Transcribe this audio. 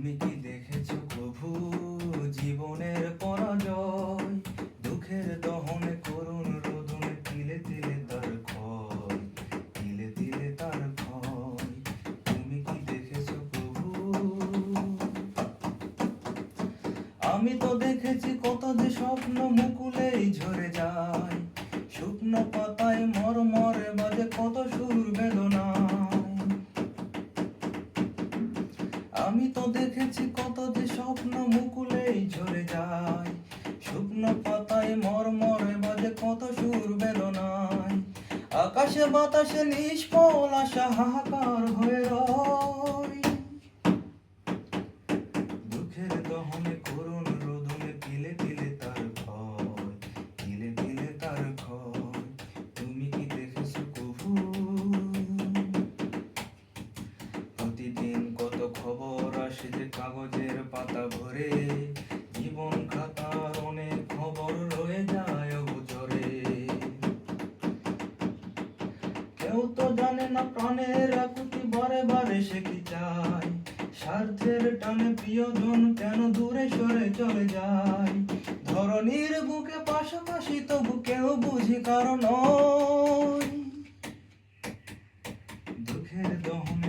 তুমি কি দেখেছ প্রভু জীবনের পরাজয়? দুঃখের দহনে করুণ রোদনে, তিলে তিলে তার ক্ষয়, তিলে তিলে তার ক্ষয়। তুমি কি দেখেছ প্রভু? আমি তো দেখেছি কত যে স্বপ্ন মুকুলেই ঝরে যায়। শুকনো পাতায় মর মরে বাজে কত সুর বেদনায় আমি তো দেখেছি কত যে স্বপ্ন মুকুলেই ঝরে যায়। শুকনো পাতায় মরমরে বাজে কত সুর বেদনায়। আকাশে বাতাসে নিষ্ফল আশা হাহাকার হয়ে রয়। শীত কাগজের পাতা ভরে। জীবন খাতার অনেক খবর রয়ে যায় গোচরে কেউ তো জানে না প্রাণের আকুতি বারে বারে সে কি চায়। স্বার্থের টানে প্রিয়জন কেন দূরে সরে চলে যায়? ধরনীর বুকে পাশাপাশি তবু কেউ বুঝি কারণ দুঃখের দহনে